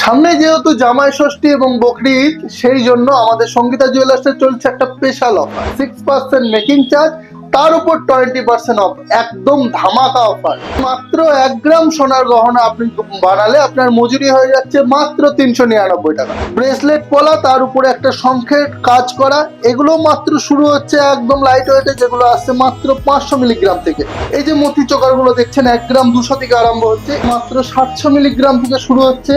সামনে যেহেতু জামাই ষষ্ঠী এবং বকরি সেই জন্য আমাদের সঙ্গীতা জুয়েলার্সে চলছে একটা special offer six percent making charge তার উপর টোয়েন্টি পার্সেন্ট অফ একদম ধামাকা অফার মাত্র এক গ্রাম সোনার গহনা আপনি বানালে আপনার মজুরি হয়ে যাচ্ছে মাত্র তিনশো নিরানব্বই টাকা। ব্রেসলেট পলা, তার উপরে একটা শঙ্খের কাজ করা, এগুলো মাত্র শুরু হচ্ছে একদম লাইট ওয়েটে যেগুলো আসছে মাত্র পাঁচশো মিলিগ্রাম থেকে। এই যে মতি চোকারগুলো দেখছেন, এক গ্রাম দুশো থেকে আরম্ভ হচ্ছে, মাত্র সাতশো মিলিগ্রাম থেকে শুরু হচ্ছে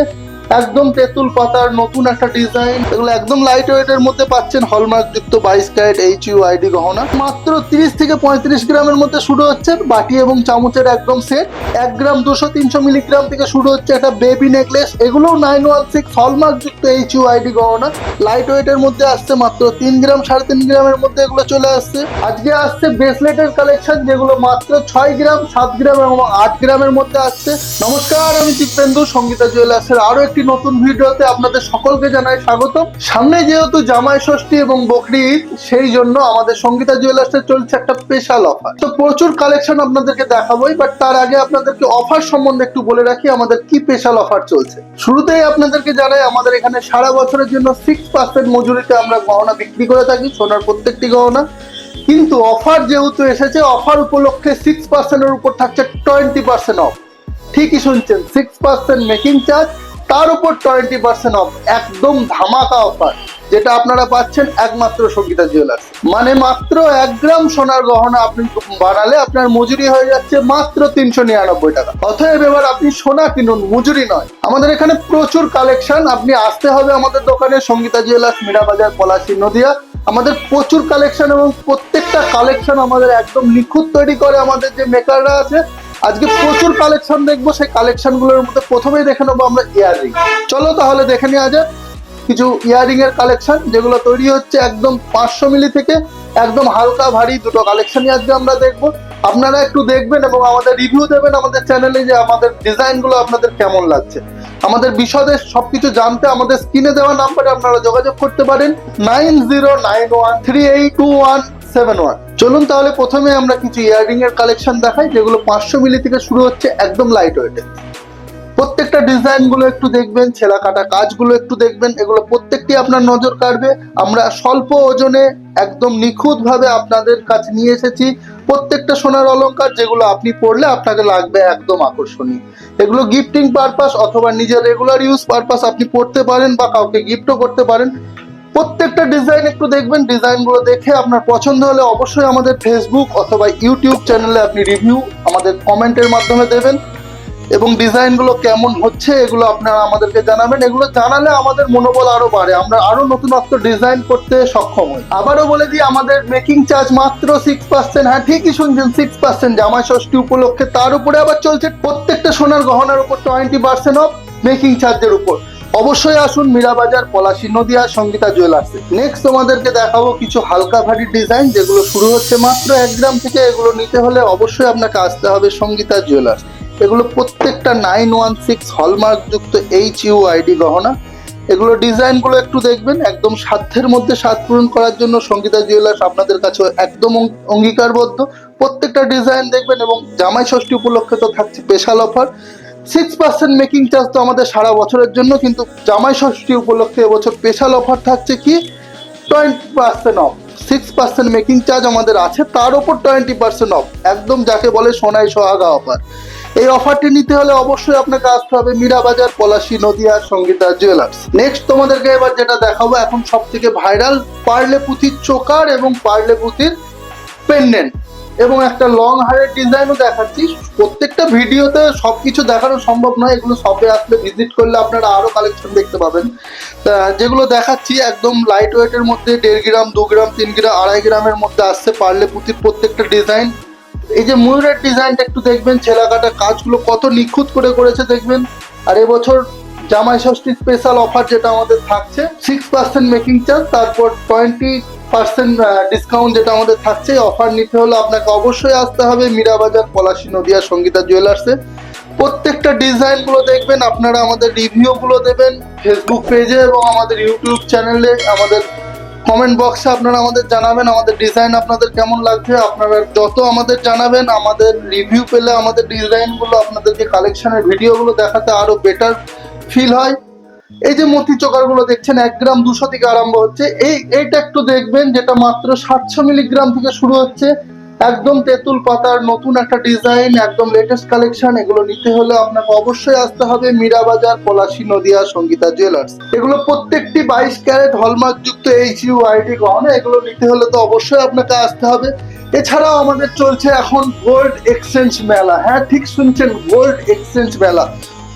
একদম তেঁতুল পাতার নতুন একটা ডিজাইন এগুলো একদম লাইট ওয়েটের মধ্যে পাচ্ছেন হলমার্ক যুক্ত বাইশ ক্যারেট এইচ ইউ আইডি গহনা। মাত্র তিরিশ থেকে পঁয়ত্রিশ গ্রামের মধ্যে শুরু হচ্ছে বাটি এবং চামচের একদম সেট এক গ্রাম দুশো তিনশো মিলিগ্রাম থেকে শুরু হচ্ছে একটা বেবি নেকলেস এগুলোও নাইন ওয়ান সিক্স হলমার্ক যুক্ত এইচ ইউ আইডি গহনা। লাইট ওয়েটের মধ্যে আসছে মাত্র তিন গ্রাম, সাড়ে তিন গ্রামের মধ্যে এগুলো চলে আসছে। আজকে আসছে ব্রেসলেটের কালেকশন যেগুলো মাত্র ছয় গ্রাম, সাত গ্রাম এবং আট গ্রামের মধ্যে আসছে। নমস্কার, আমি চিত্রেন্দু সঙ্গীতা জুয়েলার্সের আরও একটি নতুন ভিডিওতে আপনাদের সকলকে জানাই স্বাগত। সামনে যেহেতু জামাই ষষ্ঠী এবং বকরি সেই জন্য আমাদের সঙ্গীতা জুয়েলার্সে চলছে একটা স্পেশাল অফার তো প্রচুর কালেকশন আপনাদেরকে দেখাবোই বাট তার আগে আপনাদেরকে অফার সম্বন্ধে একটু বলে রাখি, আমাদের কি স্পেশাল অফার চলছে। শুরুতেই আপনাদেরকে জানাই, আমাদের এখানে সারা বছরের জন্য সিক্স পার্সেন্ট মজুরিতে আমরা গহনা বিক্রি করে থাকি, সোনার প্রত্যেকটি গহনা। কিন্তু অফার যেহেতু এসেছে অফার উপলক্ষে সিক্স পার্সেন্টের উপর থাকছে টোয়েন্টি পার্সেন্ট অফ ঠিকই শুনছেন সিক্স পার্সেন্ট মেকিং চার্জ তার উপর টোয়েন্টি পার্সেন্ট অফ একদম ধামাকা অফার যেটা আপনারা পাচ্ছেন একমাত্র সঙ্গীতা জুয়েলার্স মানে মাত্র এক গ্রাম সোনার গহনা আপনি বানালে আপনার মজুরি হয়ে যাচ্ছে মাত্র তিনশো নিরানব্বই টাকা। অতএব এবার আপনি সোনা কিনুন, মজুরি নয়। আমাদের এখানে প্রচুর কালেকশন আপনি আসতে হবে আমাদের দোকানে, সঙ্গীতা জুয়েলার্স মীরাবাজার পলাশী, নদিয়া। আমাদের প্রচুর কালেকশন এবং প্রত্যেকটা কালেকশন আমাদের একদম নিখুঁত তৈরি করে আমাদের যে মেকাররা আছে আজকে প্রচুর কালেকশন দেখব, সেই কালেকশনগুলোর মধ্যে প্রথমেই দেখে নেব আমরা ইয়াররিং চলো তাহলে দেখে নেওয়া যাক কিছু ইয়াররিং এর কালেকশন যেগুলো তৈরি হচ্ছে একদম পাঁচশো মিলি থেকে একদম হালকা ভারী দুটো কালেকশনই আজকে আমরা দেখব। আপনারা একটু দেখবেন এবং আমাদের রিভিউ দেবেন আমাদের চ্যানেলে যে আমাদের ডিজাইনগুলো আপনাদের কেমন লাগছে। আমাদের বিশদে সবকিছু জানতে আমাদের স্ক্রিনে দেওয়া নাম্বারে আপনারা যোগাযোগ করতে পারেন। Nine zero nine one three eight two one seven one. চলুন তাহলে প্রথমে আমরা কিছু ইয়াররিং এর কালেকশন দেখাই, যেগুলো পাঁচশো মিলি থেকে শুরু হচ্ছে একদম লাইট ওয়েটে প্রত্যেকটা একটু দেখবেন কাটা কাজগুলো একটু দেখবেন, এগুলো প্রত্যেকটি আপনার নজর আমরা স্বল্প ওজনে একদম আপনাদের কাছে নিয়ে এসেছি। প্রত্যেকটা সোনার অলংকার যেগুলো আপনি পড়লে আপনাকে লাগবে একদম আকর্ষণীয়। এগুলো গিফটিং পারপাস অথবা নিজের রেগুলার ইউজ পারপাস আপনি পড়তে পারেন বা কাউকে গিফটও করতে পারেন। প্রত্যেকটা ডিজাইন একটু দেখবেন ডিজাইনগুলো দেখে আপনার পছন্দ হলে অবশ্যই আমাদের ফেসবুক অথবা ইউটিউব চ্যানেলে আপনি রিভিউ আমাদের কমেন্টের মাধ্যমে দেবেন। এবং ডিজাইনগুলো কেমন হচ্ছে এগুলো আপনারা আমাদেরকে জানাবেন। এগুলো জানালে আমাদের মনোবল আরও বাড়ে, আমরা আরও নতুনত্ব ডিজাইন করতে সক্ষম হই। আবারও বলে দিই, আমাদের মেকিং চার্জ মাত্র সিক্স পার্সেন্ট হ্যাঁ ঠিকই শুনছেন সিক্স পার্সেন্ট জামাই ষষ্ঠী উপলক্ষে তার উপরে আবার চলছে প্রত্যেকটা সোনার গহনার উপর টোয়েন্টি পার্সেন্ট অফ মেকিং চার্জের উপর। অবশ্যই আসুন মীরাবাজার, পলাশী, নদিয়া, সঙ্গীতা জুয়েলার্সে নেক্সট তোমাদেরকে দেখাবো কিছু হালকা ভারী ডিজাইন যেগুলো শুরু হচ্ছে মাত্র এক গ্রাম থেকে। এগুলো নিতে হলে অবশ্যই আপনাকে আসতে হবে সঙ্গীতা জুয়েলার্স এগুলো প্রত্যেকটা নাইন ওয়ান সিক্স হলমার্ক যুক্ত এইচ ইউ আইডি গহনা। এগুলো ডিজাইনগুলো একটু দেখবেন, একদম সাধ্যের মধ্যে স্বাদ পূরণ করার জন্য সঙ্গীতা জুয়েলার্স আপনাদের কাছে একদম অঙ্গ- অঙ্গীকারবদ্ধ। প্রত্যেকটা ডিজাইন দেখবেন এবং জামাই ষষ্ঠী উপলক্ষে তো থাকছে special offer six percent making charge তো আমাদের সারা বছরের জন্য, কিন্তু জামাই ষষ্ঠী উপলক্ষে এবছর স্পেশাল অফার থাকছে কি? Twenty percent off six percent making charge আমাদের আছে, তার উপর টোয়েন্টি পার্সেন্ট অফ একদম যাকে বলে সোনাই সোহাগা অফার এই অফারটি নিতে হলে অবশ্যই আপনাকে আসতে হবে মীরাবাজার, পলাশী, নদিয়া, সঙ্গীতা জুয়েলার্স নেক্সট তোমাদেরকে এবার যেটা দেখাবো, এখন সব থেকে ভাইরাল পার্লে পুঁথির চোকার এবং পার্লে পুঁথির পেন্ডেন্ট এবং একটা লং হারের ডিজাইনও দেখাচ্ছি। প্রত্যেকটা ভিডিওতে সবকিছু দেখানো সম্ভব নয়। এগুলো শপে আসলে ভিজিট করলে আপনারা আরও কালেকশন দেখতে পাবেন। যেগুলো দেখাচ্ছি একদম লাইট ওয়েটের মধ্যে, দেড় গ্রাম, দু গ্রাম, তিন গ্রাম, আড়াই গ্রামের মধ্যে আসছে পারলে পুঁতির প্রত্যেকটা ডিজাইন এই যে ময়ূরের ডিজাইনটা একটু দেখবেন ছেলা কাটা কাজগুলো কত নিখুঁত করে করেছে দেখবেন। আর এবছর জামাই ষষ্ঠী স্পেশাল অফার যেটা আমাদের থাকছে সিক্স পার্সেন্ট মেকিং চার্জ তারপর টোয়েন্টি পার্সেন্ট ডিসকাউন্ট যেটা আমাদের থাকছে অফার নিতে হলে আপনাকে অবশ্যই আসতে হবে মীরাবাজার, পলাশী নদিয়া সঙ্গীতা জুয়েলার্সে প্রত্যেকটা ডিজাইনগুলো দেখবেন, আপনারা আমাদের রিভিউগুলো দেবেন ফেসবুক পেজে এবং আমাদের ইউটিউব চ্যানেলে আমাদের কমেন্ট বক্সে আপনারা আমাদের জানাবেন, আমাদের ডিজাইন আপনাদের কেমন লাগছে, আপনারা যত আমাদের জানাবেন, আমাদের রিভিউ পেলে আমাদের ডিজাইনগুলো আপনাদেরকে কালেকশনের ভিডিওগুলো দেখাতে আরও বেটার ফিল হয়। এই যে মতি চোকারগুলো দেখছেন, এক গ্রাম দুশো থেকে আরম্ভ হচ্ছে। এই, এইটা একটু দেখবেন, যেটা মাত্র সাতশো মিলিগ্রাম থেকে শুরু হচ্ছে। একদম তেঁতুল পাতার নতুন একটা ডিজাইন, একদম লেটেস্ট কালেকশন এগুলো নিতে হলে আপনাকে অবশ্যই আসতে হবে মীরাবাজার পলাশী নদিয়া সঙ্গীতা জুয়েলার্স এগুলো প্রত্যেকটি বাইশ ক্যারেট হলমার্ক যুক্ত এইচ ইউ আইডি গহনা, এগুলো নিতে হলে তো অবশ্যই আপনাকে আসতে হবে। এছাড়াও আমাদের চলছে এখন গোল্ড এক্সচেঞ্জ মেলা। হ্যাঁ ঠিক শুনছেন গোল্ড এক্সচেঞ্জ মেলা।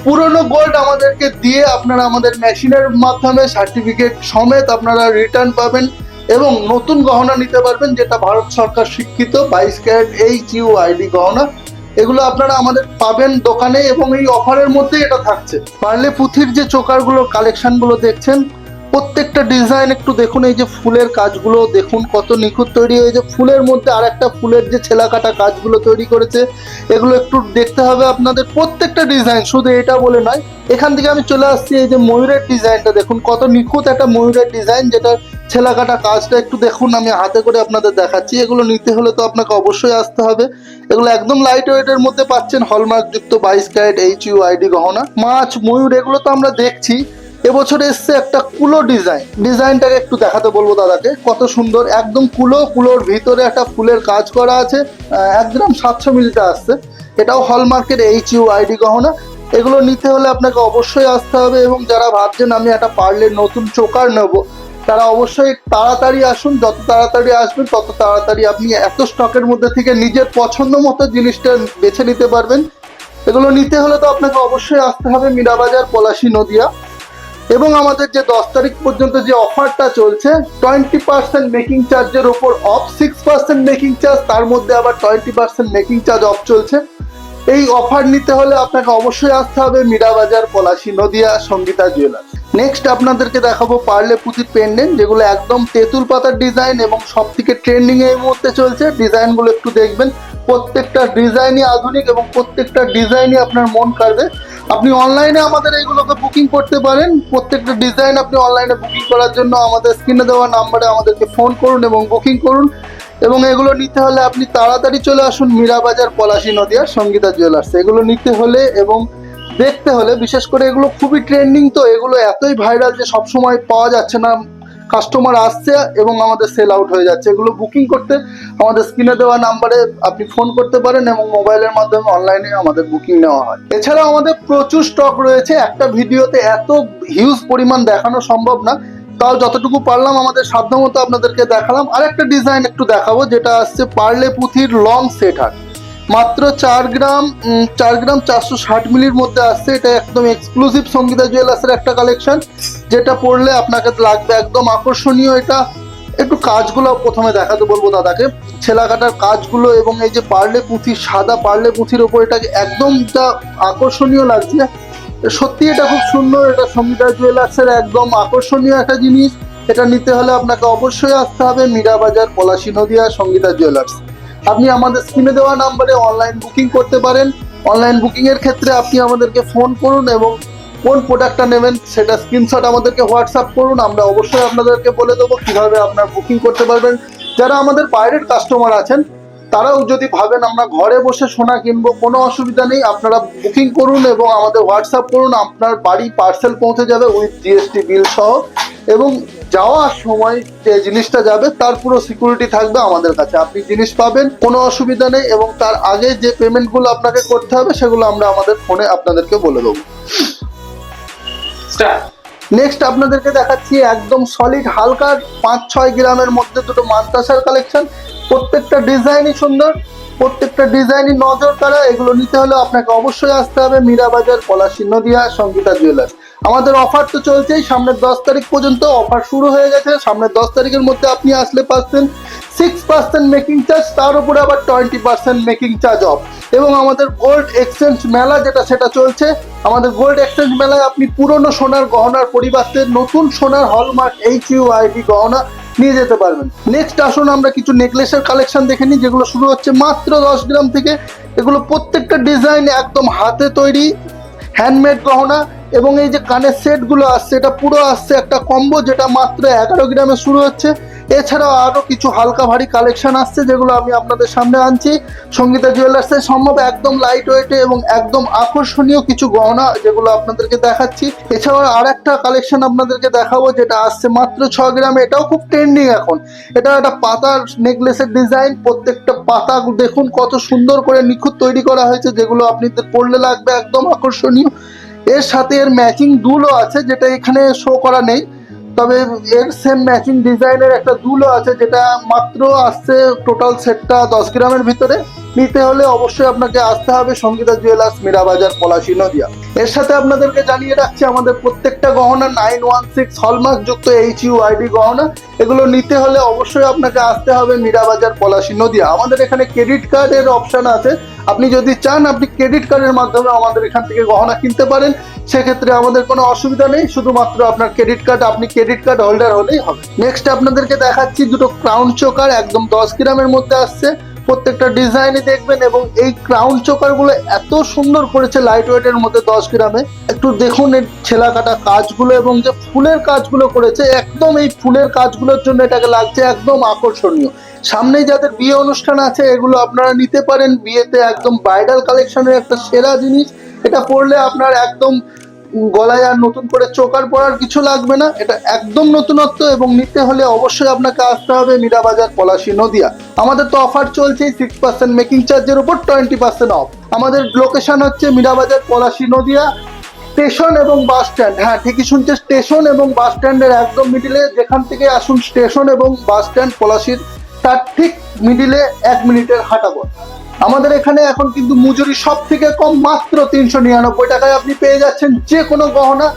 পুরনো গোল্ড আমাদেরকে দিয়ে আপনারা আমাদের মেশিনের মাধ্যমে সার্টিফিকেট সমেত আপনারা রিটার্ন পাবেন এবং নতুন গহনা নিতে পারবেন, যেটা ভারত সরকার স্বীকৃত বাইশ ক্যারেট এইচ ইউ আইডি গহনা। এগুলো আপনারা আমাদের পাবেন দোকানে এবং এই অফারের মধ্যেই এটা থাকছে। পারলে পুঁথির যে চোকারগুলো কালেকশনগুলো দেখছেন প্রত্যেকটা ডিজাইন একটু দেখুন, এই যে ফুলের কাজগুলো, দেখুন কত নিখুঁত তৈরি হয়েছে। ফুলের মধ্যে আর একটা ফুলের যে ছেলা কাটা কাজগুলো তৈরি করেছে, এগুলো একটু দেখতে হবে আপনাদের। প্রত্যেকটা ডিজাইন শুধু এটা বলে নয়, এখান থেকে আমি চলে আসছি, এই যে ময়ূরের ডিজাইনটা দেখুন, কত নিখুঁত একটা ময়ূরের ডিজাইন যেটা ছেলা কাটা কাজটা একটু দেখুন, আমি হাতে করে আপনাদের দেখাচ্ছি। এগুলো নিতে হলে তো আপনাকে অবশ্যই আসতে হবে। এগুলো একদম লাইট ওয়েটের মধ্যে পাচ্ছেন হলমার্ক যুক্ত বাইশ ক্যারেট এইচ ইউ আইডি গহনা। মাছ, ময়ূর, এগুলো তো আমরা দেখছি। এবছরে এসছে একটা কুলো ডিজাইন। ডিজাইনটাকে একটু দেখাতে বলব দাদাকে। কত সুন্দর, একদম কুলো, কুলোর ভিতরে একটা ফুলের কাজ করা আছে। একদম সাতশো মিলিতে আসছে। এটাও হলমার্কের এইচ ইউ আইডি গহনা। এগুলো নিতে হলে আপনাকে অবশ্যই আসতে হবে এবং যারা ভাবছেন আমি একটা পার্লের নতুন চোকার নেব, তারা অবশ্যই তাড়াতাড়ি আসুন। যত তাড়াতাড়ি আসবেন, তত তাড়াতাড়ি আপনি এত স্টকের মধ্যে থেকে নিজের পছন্দ মতো জিনিসটা বেছে নিতে পারবেন। এগুলো নিতে হলে তো আপনাকে অবশ্যই আসতে হবে। মীরাবাজার, পলাশী, নদিয়া। এবং আমাদের যে দশ তারিখ পর্যন্ত যে অফারটা চলছে টোয়েন্টি পার্সেন্ট মেকিং চার্জের ওপর off six percent making charge তার মধ্যে আবার twenty percent making charge off চলছে। এই অফার নিতে হলে আপনাকে অবশ্যই আসতে হবে মীরাবাজার পলাশী, নদিয়া, সঙ্গীতা জুয়েলার্স নেক্সট আপনাদেরকে দেখাবো পার্লে পুঁতির পেন্ডেন্ট যেগুলো একদম তেঁতুল পাতার ডিজাইন এবং সব থেকে ট্রেন্ডিং এই মুহূর্তে চলছে। ডিজাইনগুলো একটু দেখবেন। প্রত্যেকটা ডিজাইনই আধুনিক এবং প্রত্যেকটা ডিজাইনই আপনার মন কাড়বে আপনি অনলাইনে আমাদের এইগুলোকে বুকিং করতে পারেন। প্রত্যেকটা ডিজাইন আপনি অনলাইনে বুকিং করার জন্য আমাদের স্ক্রিনে দেওয়া নাম্বারে আমাদেরকে ফোন করুন এবং বুকিং করুন। এবং এগুলো নিতে হলে আপনি তাড়াতাড়ি চলে আসুন মীরাবাজার পলাশী নদিয়া সঙ্গীতা জুয়েলার্স। এগুলো নিতে হলে এবং দেখতে হলে, বিশেষ করে এগুলো খুবই ট্রেন্ডিং তো, এগুলো এতই ভাইরাল যে সবসময় পাওয়া যাচ্ছে না। কাস্টমার আসছে এবং আমাদের সেল আউট হয়ে যাচ্ছে। এগুলো বুকিং করতে আমাদের স্ক্রিনে দেওয়া নাম্বারে আপনি ফোন করতে পারেন এবং মোবাইলের মাধ্যমে অনলাইনে আমাদের বুকিং নেওয়া হয়। এছাড়াও আমাদের প্রচুর স্টক রয়েছে। একটা ভিডিওতে এত হিউজ পরিমাণ দেখানো সম্ভব না। তাও যতটুকু পারলাম, আমাদের সাধ্যমতো আপনাদেরকে দেখালাম। আর একটা ডিজাইন একটু দেখাবো, যেটা আসছে পার্লে পুঁথির লং সেট হাট মাত্র চার গ্রাম চার গ্রাম চারশো ষাট মিলির মধ্যে আসছে। এটা একদম এক্সক্লুসিভ সঙ্গীতা জুয়েলার্সের একটা কালেকশন যেটা পড়লে আপনাকে লাগবে একদম আকর্ষণীয় এটা। একটু কাজগুলো প্রথমে দেখাতে বলব দাদাকে। ছেলা কাটার কাজগুলো এবং এই যে পার্লে পুঁথি, সাদা পার্লে পুঁথির ওপর এটাকে একদম যা আকর্ষণীয় লাগছে। সত্যি এটা খুব সুন্দর, এটা সঙ্গীতা জুয়েলার্সের একদম আকর্ষণীয় একটা জিনিস। এটা নিতে হলে আপনাকে অবশ্যই আসতে হবে মীরাবাজার, পলাশী নদিয়া সঙ্গীতা জুয়েলার্স। আপনি আমাদের স্ক্রিনে দেওয়া নাম্বারে অনলাইন বুকিং করতে পারেন। অনলাইন বুকিং এর ক্ষেত্রে আপনি আমাদেরকে ফোন করুন এবং কোন প্রোডাক্টটা নেবেন সেটা স্ক্রিনশট আমাদেরকে হোয়াটসঅ্যাপ করুন। আমরা অবশ্যই আপনাদেরকে বলে দেবো কীভাবে আপনার বুকিং করতে পারবেন। যারা আমাদের বাইরের কাস্টমার আছেন তারাও যদি ভাবেন আমরা ঘরে বসে সোনা কিনবো, কোনো অসুবিধা নেই, আপনারা বুকিং করুন এবং আমাদের হোয়াটসঅ্যাপ করুন, আপনার বাড়ি পার্সেল পৌঁছে যাবে উইথ জিএসটি বিল সহ এবং যাওয়ার সময় যে জিনিসটা যাবে তার পুরো সিকিউরিটি থাকবে আমাদের কাছে। আপনি জিনিস পাবেন, কোনো অসুবিধা নেই এবং তার আগে যে পেমেন্টগুলো আপনাকে করতে হবে সেগুলো আমরা আমাদের ফোনে আপনাদেরকে বলে দেবো। স্টার্ট নেক্সট আপনাদেরকে দেখাচ্ছি একদম সলিড হালকা পাঁচ ছয় গ্রামের মধ্যে দুটো মান্তাসার কালেকশন প্রত্যেকটা ডিজাইনই সুন্দর, প্রত্যেকটা ডিজাইনই নজর কাড়া এগুলো নিতে হলে আপনাকে অবশ্যই আসতে হবে মীরাবাজার, পলাশী নদিয়া, সঙ্গীতা জুয়েলার্স আমাদের অফার তো চলছেই, সামনের দশ তারিখ পর্যন্ত অফার শুরু হয়ে গেছে। সামনের দশ তারিখের মধ্যে আপনি আসলে পাচ্ছেন সিক্স পার্সেন্ট মেকিং চার্জ তার উপরে আবার twenty percent making charge off এবং আমাদের গোল্ড এক্সচেঞ্জ মেলা যেটা, সেটা চলছে। আমাদের গোল্ড এক্সচেঞ্জ মেলায় আপনি পুরনো সোনার গহনার পরিবর্তে নতুন সোনার হলমার্ক এইচ ইউ আইডি গহনা নিয়ে যেতে পারবেন। নেক্সট আসুন, আমরা কিছু নেকলেসের কালেকশন দেখে নিই, যেগুলো শুরু হচ্ছে মাত্র দশ গ্রাম থেকে। এগুলো প্রত্যেকটা ডিজাইন একদম হাতে তৈরি হ্যান্ডমেড গহনা। এবং এই যে কানের সেটগুলো আসছে, এটা পুরো আসছে একটা কম্বো যেটা মাত্র এগারো গ্রামে শুরু হচ্ছে। এছাড়াও আরও কিছু হালকা ভারী কালেকশন আসছে যেগুলো আমি আপনাদের সামনে আনছি। সঙ্গীতা জুয়েলার্সের সম্ভব একদম লাইট ওয়েটে এবং একদম আকর্ষণীয় কিছু গহনা যেগুলো আপনাদেরকে দেখাচ্ছি। এছাড়াও আর একটা কালেকশন আপনাদেরকে দেখাবো যেটা আসছে মাত্র ছ গ্রামে। এটাও খুব ট্রেন্ডিং এখন। এটা একটা পাতার নেকলেসের ডিজাইন প্রত্যেকটা পাতা দেখুন কত সুন্দর করে নিখুঁত তৈরি করা হয়েছে, যেগুলো আপনি পড়লে লাগবে একদম আকর্ষণীয়। এর সাথে এর ম্যাচিং দুলও আছে, যেটা এখানে শো করা নেই। তবে এর সেম ম্যাচিং ডিজাইনের একটা দুলও আছে, যেটা মাত্র আসছে টোটাল সেটটা দশ গ্রামের ভিতরে। নিতে হলে অবশ্যই আপনাকে আসতে হবে সঙ্গীতা জুয়েলার্স মীরাবাজার পলাশী নদিয়া। এর সাথে আপনাদেরকে জানিয়ে রাখছি, আমাদের প্রত্যেকটা গহনা নাইন ওয়ান সিক্স হলমার্ক যুক্ত এইচ ইউ আইডি গহনা, এগুলো নিতে হলে অবশ্যই আপনাকে আসতে হবে মীরাবাজার পলাশী নদিয়া। আমাদের এখানে ক্রেডিট কার্ডের অপশন আছে। আপনি যদি চান, আপনি ক্রেডিট কার্ডের মাধ্যমে আমাদের এখান থেকে গহনা কিনতে পারেন। সেক্ষেত্রে আমাদের কোনো অসুবিধা নেই, শুধুমাত্র আপনার ক্রেডিট কার্ড আপনি ক্রেডিট কার্ড হোল্ডার হলেই হবে। নেক্সট আপনাদেরকে দেখাচ্ছি দুটো ক্রাউন চোকার একদম দশ গ্রামের মধ্যে আসছে। প্রত্যেকটা ডিজাইনই দেখবেন এবং এই ক্রাউন চোকারগুলো এত সুন্দর করেছে লাইট ওয়েটের মধ্যে দশ গ্রামে। একটু দেখুন এর ছেলা কাটা কাজগুলো এবং যে ফুলের কাজগুলো করেছে, একদম এই ফুলের কাজগুলোর জন্য এটাকে লাগছে একদম আকর্ষণীয়। সামনেই যাদের বিয়ে অনুষ্ঠান আছে, এগুলো আপনারা নিতে পারেন। বিয়েতে একদম ব্রাইডাল কালেকশনের একটা সেরা জিনিস। এটা পরলে আপনার একদম গলায় আর নতুন করে চোকার পরার কিছু লাগবে না। এটা একদম নতুনত্ব এবং নিতে হলে অবশ্যই আপনাকে আসতে হবে মীরাবাজার পলাশি, নদিয়া। আমাদের তো অফার চলছে সিক্স পার্সেন্ট মেকিং চার্জের উপর টোয়েন্টি পার্সেন্ট অফ আমাদের লোকেশন হচ্ছে মীরাবাজার পলাশি, নদিয়া স্টেশন এবং বাস স্ট্যান্ড হ্যাঁ ঠিকই শুনছে স্টেশন এবং বাস স্ট্যান্ডের একদম মিডিলে যেখান থেকে আসুন স্টেশন এবং বাস স্ট্যান্ড পলাশির তার ঠিক মিডিলে এক মিনিটের হাঁটা পথ। আমাদের এখানে এখন কিন্তু মজুরি সব থেকে কম, মাত্র তিনশো নিরানব্বই টাকায় আপনি পেয়ে যাচ্ছেন যে কোনো গহনা।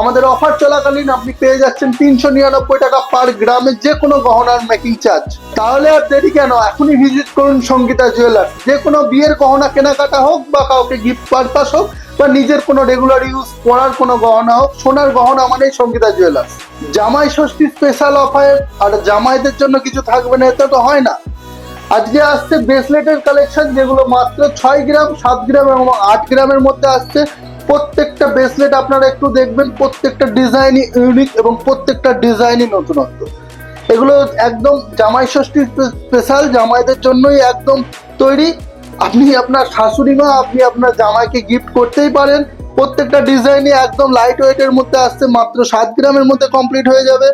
আমাদের অফার চলাকালীন আপনি পেয়ে যাচ্ছেন তিনশো নিরানব্বই টাকা পার গ্রামে যে কোনো গহনার মেকিং চার্জ তাহলে আর দেরি কেন? এখনই ভিজিট করুন সঙ্গীতা জুয়েলার্স যে কোনো বিয়ের গহনা কেনাকাটা হোক বা কাউকে গিফট পারপাস হোক বা নিজের কোনো রেগুলার ইউজ করার কোনো গহনা হোক, সোনার গহনা মানেই Sangeeta jewellers Jamai Shashthi special offer আর জামাইদের জন্য কিছু থাকবে না, এতে তো হয় না। আজকে আসছে ব্রেসলেটের কালেকশন যেগুলো মাত্র ছয় গ্রাম, সাত গ্রাম এবং আট গ্রামের মধ্যে আসছে। প্রত্যেকটা ব্রেসলেট আপনারা একটু দেখবেন, প্রত্যেকটা ডিজাইনই ইউনিক এবং প্রত্যেকটা ডিজাইনই নতুনত্ব। এগুলো একদম জামাই ষষ্ঠী স্পেশাল জামাইদের জন্যই একদম তৈরি। আপনি আপনার শাশুড়ি মা, আপনি আপনার জামাইকে গিফট করতেই পারেন। প্রত্যেকটা ডিজাইনই একদম লাইট ওয়েটের মধ্যে আসছে, মাত্র সাত গ্রামের মধ্যে কমপ্লিট হয়ে যাবে।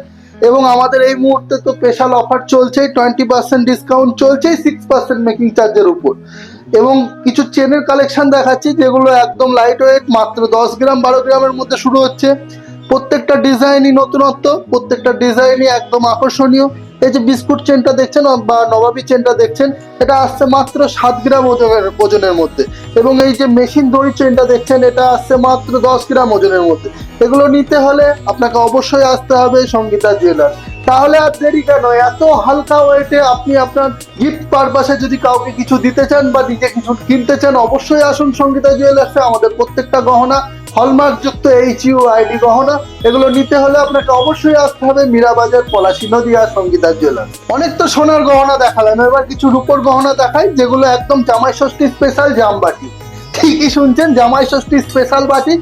এবং আমাদের এই মুহূর্তে তো স্পেশাল অফার চলছেই টোয়েন্টি পার্সেন্ট ডিসকাউন্ট চলছেই সিক্স পার্সেন্ট মেকিং চার্জের উপর। এবং কিছু চেনের কালেকশন দেখাচ্ছি যেগুলো একদম লাইট ওয়েট মাত্র দশ গ্রাম, বারো গ্রামের মধ্যে শুরু হচ্ছে। প্রত্যেকটা ডিজাইনই নতুনত্ব, প্রত্যেকটা ডিজাইনই একদম আকর্ষণীয়। এই যে বিস্কুট চেনটা দেখছেন বা নবাবী চেনটা দেখছেন, এটা আসছে মাত্র সাত গ্রাম ওজনের ওজনের মধ্যে। এবং এই যে মেশিন দড়ি চেনটা দেখছেন, এটা আসছে মাত্র দশ গ্রাম ওজনের মধ্যে। এগুলো নিতে হলে আপনাকে অবশ্যই আসতে হবে সঙ্গীতা জুয়েলার তাহলে আর দেরি কেন? এত হালকা ওয়েটে আপনি আপনার গিফট পারপাসে যদি কাউকে কিছু দিতে চান বা নিজে কিছু কিনতে চান, অবশ্যই আসুন সঙ্গীতা জুয়েলার্সে আমাদের প্রত্যেকটা গহনা হলমার্ক যুক্ত এইচ ইউ আইডি গহনা, এগুলো নিতে হলে আপনাকে অবশ্যই আসতে হবে মীরাবাজার, পলাশী নদিয়া সঙ্গীতার জেলা। অনেক তো সোনার গহনা দেখালাম, এবার কিছু রূপোর গহনা দেখাই, যেগুলো একদম জামাই ষষ্ঠী স্পেশাল জামবাটি ঠিকই শুনছেন, জামাই ষষ্ঠী স্পেশাল বাটি।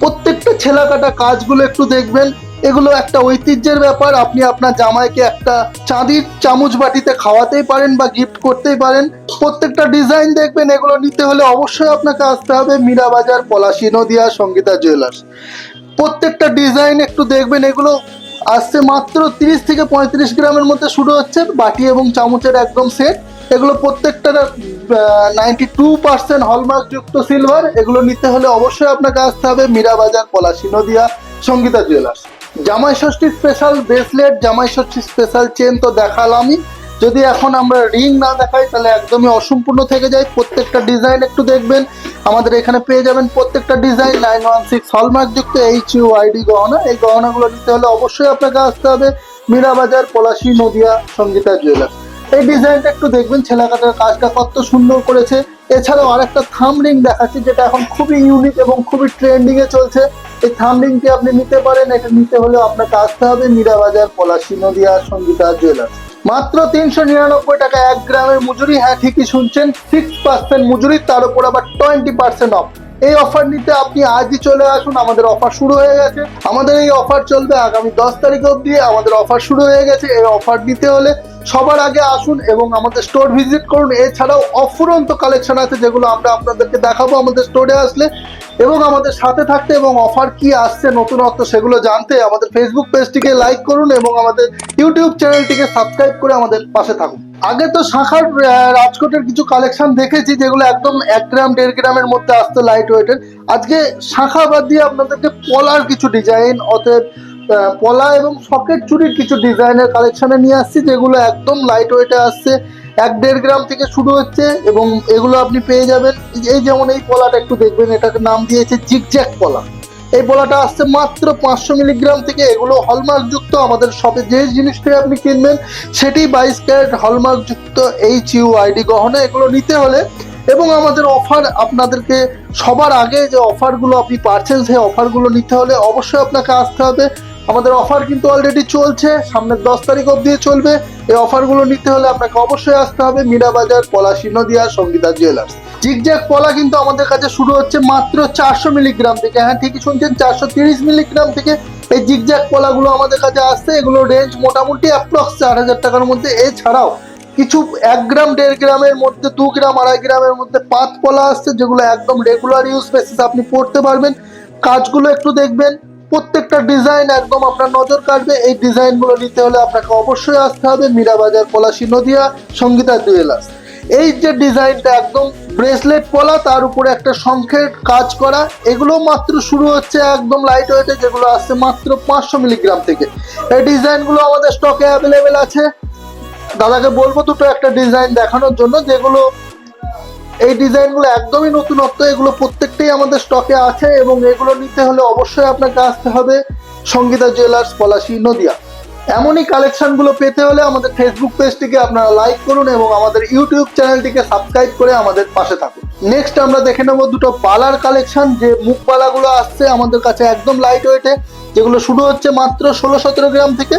প্রত্যেকটা ছেলাকাটা কাজগুলো একটু দেখবেন এগুলো একটা ঐতিহ্যের ব্যাপার। আপনি আপনার জামাইকে একটা চাঁদির চামচ বাটিতে খাওয়াতেই পারেন বা গিফট করতেই পারেন। প্রত্যেকটা ডিজাইন দেখবেন, এগুলো নিতে হলে অবশ্যই আপনাকে আসতে হবে মীরাবাজার, পলাশী নদিয়া, সঙ্গীতা জুয়েলার্স প্রত্যেকটা ডিজাইন একটু দেখবেন, এগুলো আসছে মাত্র তিরিশ থেকে পঁয়ত্রিশ গ্রামের মধ্যে শুরু হচ্ছে। বাটি এবং চামচের একদম সেট এগুলো প্রত্যেকটা নাইনটি টু পার্সেন্ট হলমার্ক যুক্ত সিলভার এগুলো নিতে হলে অবশ্যই আপনাকে আসতে হবে Mirabazar, Palashi Nadia, Sangeeta jewellers Jamai Shashthi special bracelet জামাই ষষ্ঠী স্পেশাল চেন তো দেখালামই। যদি এখন আমরা রিং না দেখাই, তাহলে একদমই অসম্পূর্ণ থেকে যায়। প্রত্যেকটা ডিজাইন একটু দেখবেন। আমাদের এখানে পেয়ে যাবেন প্রত্যেকটা design nine one six hallmark যুক্ত এইচ ইউ আইডি গহনা। এই গহনাগুলো নিতে হলে অবশ্যই আপনাকে আসতে হবে মীরাবাজার, পলাশী, নদিয়া, সঙ্গীতা জুয়েলার্স এই ডিজাইনটা একটু দেখবেন। ছেলেকাটার কাজটা কত সুন্দর করেছে। এছাড়াও আরেকটা থাম রিং দেখাচ্ছি, যেটা এখন খুবই ইউনিক এবং খুবই ট্রেন্ডিং এ চলছে। এই থাম রিংটি আপনি নিতে পারেন, এটা নিতে হলে আপনাকে আসতে হবে মীরাবাজার পলাশী নদিয়া, সঙ্গীতা জুয়েলার্স মাত্র তিনশো নিরানব্বই টাকা, এক গ্রামের মজুরি হ্যাঁ ঠিকই শুনছেন সিক্স পার্সেন্ট মজুরি, তার উপর আবার টোয়েন্টি পার্সেন্ট অফ এই অফার নিতে আপনি আজই চলে আসুন, আমাদের অফার শুরু হয়ে গেছে। আমাদের এই অফার চলবে আগামী দশ তারিখ অবধি, আমাদের অফার শুরু হয়ে গেছে। এই অফার নিতে হলে সবার আগে আসুন এবং আমাদের স্টোর ভিজিট করুন। এছাড়াও অফুরন্ত কালেকশন আছে যেগুলো আমরা আপনাদেরকে দেখাবো আমাদের স্টোরে আসলে। এবং আমাদের সাথে থাকতে এবং অফার কি আসছে নতুনত্ব সেগুলো জানতে আমাদের ফেসবুক পেজটিকে লাইক করুন এবং আমাদের ইউটিউব চ্যানেলটিকে সাবস্ক্রাইব করে আমাদের পাশে থাকুন। আগে তো শাখার রাজকোটের কিছু কালেকশন দেখেছি যেগুলো একদম এক গ্রাম দেড় গ্রামের মধ্যে আসতো লাইট ওয়েটের আজকে শাখা বাদ দিয়ে আপনাদেরকে পলার কিছু ডিজাইন অতএব পলা এবং সকেট চুরির কিছু ডিজাইনের কালেকশানে নিয়ে আসছি, যেগুলো একদম লাইট ওয়েটে আসছে। এক দেড় গ্রাম থেকে শুরু হচ্ছে এবং এগুলো আপনি পেয়ে যাবেন। এই যেমন এই পলাটা একটু দেখবেন এটাকে নাম দিয়েছে জিগজ্যাক পলা। এই পলাটা আসছে মাত্র পাঁচশো মিলিগ্রাম থেকে, এগুলো হলমার্কযুক্ত আমাদের শপে যে জিনিসটাই আপনি কিনবেন, সেটি বাইশ ক্যারেট হলমার্কযুক্ত এইচ ইউ আইডি গহনা। এগুলো নিতে হলে এবং আমাদের অফার আপনাদেরকে সবার আগে যে অফারগুলো আপনি পাচ্ছেন সেই অফারগুলো নিতে হলে অবশ্যই আপনাকে আসতে হবে। আমাদের অফার কিন্তু অলরেডি চলছে, সামনের দশ তারিখ অবধি চলবে। এই অফারগুলো নিতে হলে আপনাকে অবশ্যই আসতে হবে মীরাবাজার পলাশি নদিয়া, সঙ্গীতা জুয়েলার্স জিগজ্যাক পলা কিন্তু আমাদের কাছে শুরু হচ্ছে মাত্র চারশো মিলিগ্রাম থেকে। হ্যাঁ ঠিকই শুনছেন, চারশো তিরিশ মিলিগ্রাম থেকে। এই জিগজ্যাক পলাগুলো আমাদের কাছে আসছে, এগুলো রেঞ্জ মোটামুটি অ্যাপ্রক্স চার হাজার টাকার মধ্যে। এছাড়াও কিছু এক গ্রাম দেড় গ্রামের মধ্যে, দু গ্রাম আড়াই গ্রামের মধ্যে পাত পলা আসছে, যেগুলো একদম রেগুলার ইউজ বেসিস আপনি পড়তে পারবেন। কাজগুলো একটু দেখবেন। প্রত্যেকটা ডিজাইন একদম আপনার নজর কাটবে এই ডিজাইনগুলো নিতে হলে আপনাকে অবশ্যই আসতে হবে মীরাবাজার পলাশি নদিয়া সঙ্গীতা জুয়েলার্স এই যে ডিজাইনটা একদম ব্রেসলেট পলা, তার উপরে একটা শঙ্খের কাজ করা, এগুলো মাত্র শুরু হচ্ছে একদম লাইট ওয়েটে যেগুলো আসছে মাত্র পাঁচশো মিলিগ্রাম থেকে। এই ডিজাইনগুলো আমাদের স্টকে অ্যাভেলেবেল আছে। দাদাকে বলব দুটো একটা ডিজাইন দেখানোর জন্য, যেগুলো এই ডিজাইনগুলো একদমই নতুনত্ব, এগুলো প্রত্যেকটাই আমাদের স্টকে আছে এবং এগুলো নিতে হলে অবশ্যই আপনাকে আসতে হবে সঙ্গীতা জুয়েলার্স পলাশি, নদিয়া। এমনই কালেকশনগুলো পেতে হলে আমাদের ফেসবুক পেজটিকে আপনারা লাইক করুন এবং আমাদের ইউটিউব চ্যানেলটিকে সাবস্ক্রাইব করে আমাদের পাশে থাকুন। নেক্সট আমরা দেখে নেব দুটো পালার কালেকশন যে মুখ পালাগুলো আসছে আমাদের কাছে একদম লাইট ওয়েটে যেগুলো শুরু হচ্ছে মাত্র ষোলো সতেরো গ্রাম থেকে।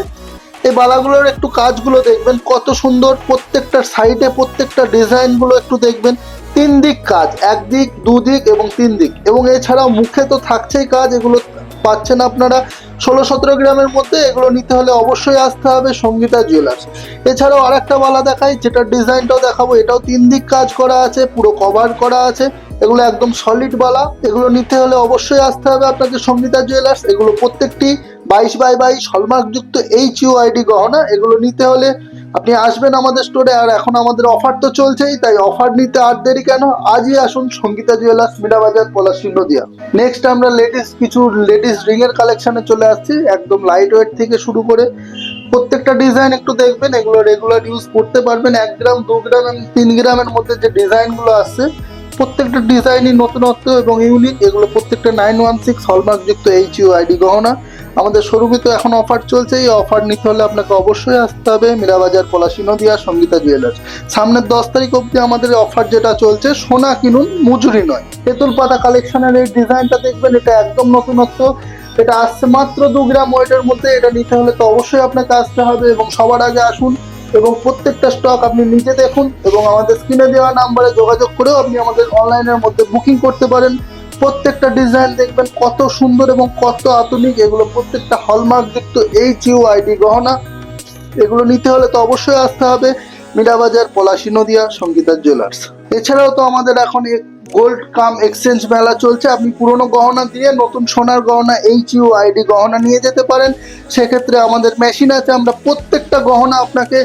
এই বালাগুলোর একটু কাজগুলো দেখবেন, কত সুন্দর প্রত্যেকটা সাইডে প্রত্যেকটা ডিজাইনগুলো একটু দেখবেন। তিন দিক কাজ এক দিক দু দিক এবং তিন দিক এবং এছাড়াও মুখে তো থাকছেই কাজ, এগুলো পাচ্ছেন আপনারা। ষোলো সতেরো গ্রামের মধ্যে এগুলো নিতে হলে অবশ্যই আসতে হবে সঙ্গীতা জুয়েলার্স এছাড়াও আরেকটা বালা দেখাই, যেটার ডিজাইনটাও দেখাবো। এটাও তিন দিক কাজ করা আছে, পুরো কভার করা আছে। এগুলো একদম সলিড বালা এগুলো নিতে হলে অবশ্যই আসতে হবে আপনাকে সঙ্গীতা জুয়েলার্স এগুলো প্রত্যেকটি বাইশ বাই বাইশ হলমার্কযুক্ত এইচ ইউ আইডি গহনা। এগুলো নিতে হলে আপনি আসবেন আমাদের স্টোরে আর এখন আমাদের অফার তো চলছেই, তাই অফার নিতে আর দেরি কেন? আজই আসুন সঙ্গীতা জুয়েলার্স মিনাবাজার পলাশ নদিয়া নেক্সট আমরা লেডিস কিছু লেডিস রিং এর কালেকশনে চলে আসছি, একদম লাইট ওয়েট থেকে শুরু করে প্রত্যেকটা ডিজাইন একটু দেখবেন, এগুলো রেগুলার ইউজ করতে পারবেন। এক গ্রাম, দু গ্রাম এবং তিন গ্রামের মধ্যে যে ডিজাইনগুলো আসছে প্রত্যেকটা ডিজাইনই নতুনত্ব এবং ইউনিক এগুলো প্রত্যেকটা নাইন ওয়ান সিক্স হলমার্কযুক্ত এইচ আইডি গহনা। আমাদের শোরুমে তো এখন অফার চলছে, এই অফার নিতে হলে আপনাকে অবশ্যই আসতে হবে মীরাবাজার, পলাশি, নদিয়া, সঙ্গীতা জুয়েলার্স সামনের দশ তারিখ অবধি আমাদের অফার যেটা চলছে, সোনা কিনুন, মজুরি নয়। তেঁতুল পাতা কালেকশনের এই ডিজাইনটা দেখবেন, এটা একদম নতুনত্ব। এটা আসছে মাত্র দু গ্রাম ওয়েটের মধ্যে, এটা নিতে হলে তো অবশ্যই আপনাকে আসতে হবে এবং সবার আগে আসুন। এবং প্রত্যেকটা স্টক আপনি নিজে দেখুন এবং আমাদের স্ক্রিনে দেওয়া নাম্বারে যোগাযোগ করেও আপনি আমাদের অনলাইনের মধ্যে বুকিং করতে পারেন। প্রত্যেকটা ডিজাইন দেখবেন কত সুন্দর এবং কত আধুনিক, এগুলো প্রত্যেকটা হলমার্ক যুক্ত এইচ ইউ আইডি গহনা। এগুলো নিতে হলে তো অবশ্যই আসতে হবে। মিরাবাজার, পলাশী নদিয়া, সঙ্গীতা জুয়েলার্স এছাড়াও তো আমাদের এখন গোল্ড কাম এক্সচেঞ্জ মেলা চলছে। আপনি পুরনো গহনা দিয়ে নতুন সোনার গহনা এইচ ইউ আইডি গহনা নিয়ে যেতে পারেন। সেক্ষেত্রে আমাদের মেশিন আছে। আমরা প্রত্যেকটা গহনা আপনাকে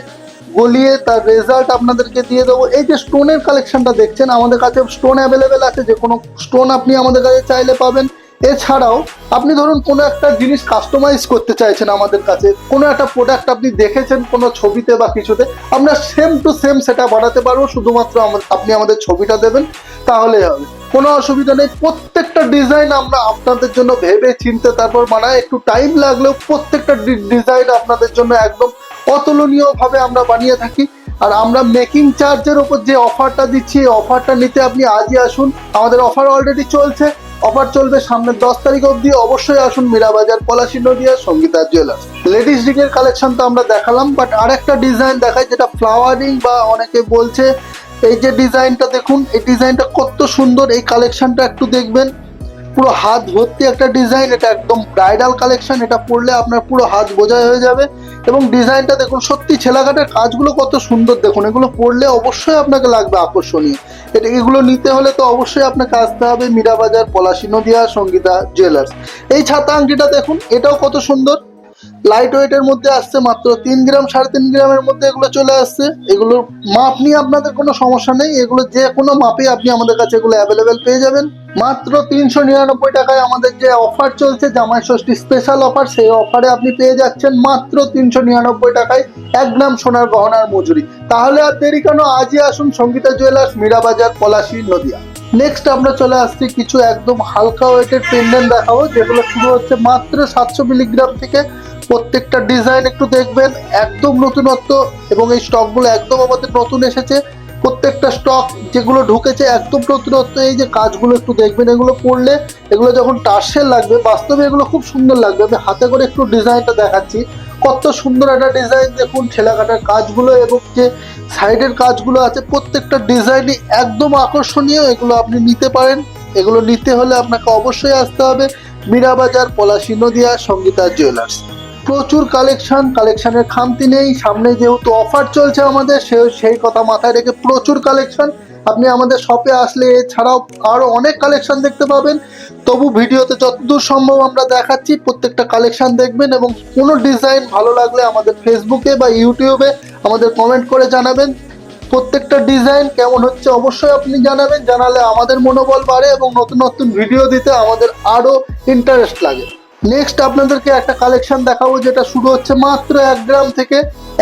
গলিয়ে তার রেজাল্ট আপনাদেরকে দিয়ে দেবো। এই যে স্টোনের কালেকশনটা দেখছেন, আমাদের কাছে স্টোন অ্যাভেলেবেল আছে। যে কোনো স্টোন আপনি আমাদের কাছে চাইলে পাবেন। এছাড়াও আপনি ধরুন কোনো একটা জিনিস কাস্টমাইজ করতে চাইছেন আমাদের কাছে, কোনো একটা প্রোডাক্ট আপনি দেখেছেন কোনো ছবিতে বা কিছুতে, আমরা সেম টু সেম সেটা বানাতে পারব, শুধুমাত্র আপনি আমাদের ছবিটা দেবেন তাহলে হবে। কোনো অসুবিধা নেই, প্রত্যেকটা ডিজাইন আমরা আপনাদের জন্য ভেবে চিনতে তারপর বানাই একটু টাইম লাগলেও প্রত্যেকটা ডিজাইন আপনাদের জন্য একদম অতুলনীয়ভাবে আমরা বানিয়ে থাকি। আর আমরা মেকিং চার্জের ওপর যে অফারটা দিচ্ছি, এই অফারটা নিতে আপনি আজই আসুন। আমাদের অফার অলরেডি চলছে। অফার চলবে সামনের দশ তারিখ অবধি। অবশ্যই আসুন Mirabazar, Palashi Nadia, Sangeeta jewellers. Ladies ring এর কালেকশন তো আমরা দেখালাম বাট আরেকটা ডিজাইন দেখাই যেটা ফ্লাওয়ারিং বা অনেকে বলছে, এই যে ডিজাইনটা দেখুন, এই ডিজাইনটা কত সুন্দর, এই কালেকশনটা একটু দেখবেন। পুরো হাত ভর্তি একটা ডিজাইন এটা একদম ব্রাইডাল কালেকশন এটা পরলে আপনার পুরো হাত বোঝাই হয়ে যাবে। এবং ডিজাইনটা দেখুন, সত্যি ছেলাকাটের কাজগুলো কত সুন্দর। দেখুন, এগুলো পরলে অবশ্যই আপনাকে লাগবে আকর্ষণীয়। এটা এগুলো নিতে হলে তো অবশ্যই আপনাকে আসতে হবে মীরাবাজার পলাশী নদিয়া, সঙ্গীতা জুয়েলার্স এই ছাতা আংটিটা দেখুন, এটাও কত সুন্দর। লাইট ওয়েটের মধ্যে আসছে মাত্র তিন গ্রাম, সাড়ে তিন গ্রামের মধ্যে এগুলো চলে আসছে। এগুলোর মাপ নিয়ে আপনাদের কোনো সমস্যা নেই। এগুলো যে কোনো মাপে আপনি আমাদের কাছে এগুলো অ্যাভেলেবেল পেয়ে যাবেন। মাত্র তিনশো নিরানব্বই টাকায় আমাদের যে অফার চলছে, জামাই ষষ্ঠী স্পেশাল অফার সেই অফারে আপনি পেয়ে যাচ্ছেন মাত্র তিনশো নিরানব্বই টাকায় এক গ্রাম সোনার গহনার মজুরি। তাহলে আর দেরি কেন? আজই আসুন সঙ্গীতা জুয়েলার্স মীরাবাজার পলাশী, নদিয়া। নেক্সট আমরা চলে আসছি কিছু একদম হালকা ওয়েটের পেন্ডেন্ট দেখাবো, যেগুলো শুরু হচ্ছে মাত্র সাতশো মিলিগ্রাম থেকে। প্রত্যেকটা ডিজাইন একটু দেখবেন, একদম নতুনত্ব এবং এই স্টকগুলো একদম আমাদের নতুন এসেছে। প্রত্যেকটা স্টক যেগুলো ঢুকেছে একদম নতুনত্ব এই যে কাজগুলো একটু দেখবেন, এগুলো পড়লে এগুলো যখন টার্সেল লাগবে, বাস্তবে এগুলো খুব সুন্দর লাগবে। আমি হাতে করে একটু ডিজাইনটা দেখাচ্ছি। কত সুন্দর একটা ডিজাইন দেখুন ছেলাকাটার কাজগুলো এবং যে সাইডের কাজগুলো আছে, প্রত্যেকটা ডিজাইনই একদম আকর্ষণীয়। এগুলো আপনি নিতে পারেন। এগুলো নিতে হলে আপনাকে অবশ্যই আসতে হবে। মীরাবাজার, পলাশী নদিয়া, সঙ্গীতা জুয়েলার্স। প্রচুর কালেকশন কালেকশনের খামতি নেই, সামনে যেহেতু অফার চলছে আমাদের, সে, সেই কথা মাথায় রেখে প্রচুর কালেকশন আপনি আমাদের শপে আসলে এছাড়াও আরও অনেক কালেকশন দেখতে পাবেন। তবু ভিডিওতে যতদূর সম্ভব আমরা দেখাচ্ছি, প্রত্যেকটা কালেকশন দেখবেন এবং কোনো ডিজাইন ভালো লাগলে আমাদের ফেসবুকে বা ইউটিউবে আমাদের কমেন্ট করে জানাবেন। প্রত্যেকটা ডিজাইন কেমন হচ্ছে অবশ্যই আপনি জানাবেন, জানালে আমাদের মনোবল বাড়ে এবং নতুন নতুন ভিডিও দিতে আমাদের আরও ইন্টারেস্ট লাগে। নেক্সট আপনাদেরকে একটা কালেকশন দেখাবো যেটা শুরু হচ্ছে মাত্র এক গ্রাম থেকে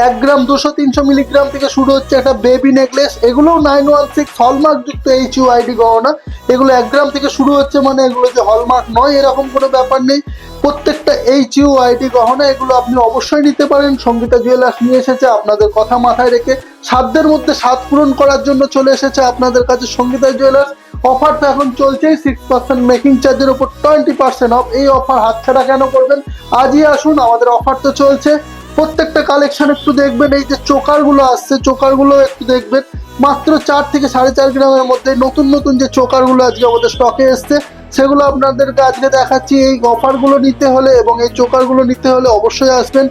এক গ্রাম দুশো তিনশো মিলিগ্রাম থেকে শুরু হচ্ছে একটা বেবি নেকলেস এগুলোও নাইন ওয়ান সিক্স হলমার্ক যুক্ত এইচ ইউ আইডি গহনা। এগুলো এক গ্রাম থেকে শুরু হচ্ছে মানে এগুলো যে হলমার্ক নয়, এরকম কোনো ব্যাপার নেই। প্রত্যেকটা এইচ ইউ আইডি গহনা এগুলো আপনি অবশ্যই নিতে পারেন। সঙ্গীতা জুয়েলার্স নিয়ে এসেছে, আপনাদের কথা মাথায় রেখে সাধ্যের মধ্যে স্বাদ পূরণ করার জন্য চলে এসেছে আপনাদের কাছে সঙ্গীতা জুয়েলার্স। অফার তো এখন চলছেই সিক্স পার্সেন্ট মেকিং চার্জের উপর টোয়েন্টি পার্সেন্ট অফ এই অফার হাতছাড়া কেন করবেন? আজই আসুন, আমাদের অফার তো চলছে। প্রত্যেকটা কালেকশন একটু দেখবেন, এই যে চোকারগুলো আসছে, চোকারগুলো একটু দেখবেন। মাত্র চার থেকে সাড়ে চার গ্রামের মধ্যে নতুন নতুন যে চোকারগুলো আজকে আমাদের স্টকে এসছে, সেগুলো আপনাদেরকে আজকে দেখাচ্ছি। এই অফারগুলো নিতে হলে এবং এই চোকারগুলো নিতে হলে অবশ্যই আসবেন।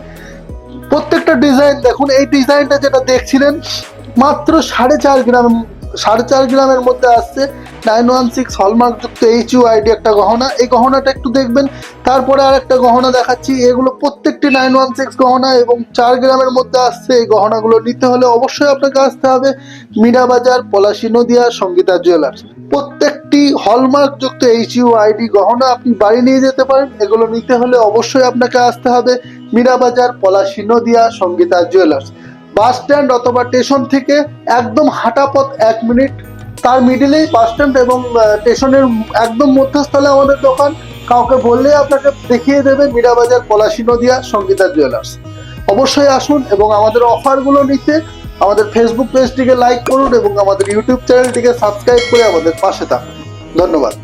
প্রত্যেকটা ডিজাইন দেখুন, এই ডিজাইনটা যেটা দেখছিলেন, মাত্র সাড়ে চার গ্রাম, সাড়ে চার গ্রামের মধ্যে আসছে নাইন ওয়ান সিক্স হলমার্ক যুক্ত এইচ ইউ আইডি একটা গহনা। এই গহনাটা একটু দেখবেন, তারপরে আর একটা গহনা দেখাচ্ছি, এগুলো প্রত্যেকটি নাইন ওয়ান সিক্স গহনা এবং চার গ্রামের মধ্যে আসছে, এই গহনাগুলো নিতে হলে অবশ্যই আপনাকে আসতে হবে মীরাবাজার পলাশী নদিয়া, সঙ্গীতা জুয়েলার্স। প্রত্যেকটি হলমার্ক যুক্ত এইচ ইউ আইডি গহনা আপনি বাড়ি নিয়ে যেতে পারেন, এগুলো নিতে হলে অবশ্যই আপনাকে আসতে হবে। Mirabazar, Palashi Nadia, Sangeeta jewellers. Bus stand অথবা স্টেশন থেকে একদম হাঁটা পথ এক মিনিট। তার মিডিলেই বাস স্ট্যান্ড এবং স্টেশনের একদম মধ্যস্থলে আমাদের দোকান। কাউকে বললেই আপনাকে দেখিয়ে দেবে মীরাবাজার, পলাশী নদিয়া, সঙ্গীতা জুয়েলার্স। অবশ্যই আসুন এবং আমাদের অফারগুলো নিতে আমাদের ফেসবুক পেজটিকে লাইক করুন এবং আমাদের ইউটিউব চ্যানেলটিকে সাবস্ক্রাইব করে আমাদের পাশে থাকুন। ধন্যবাদ।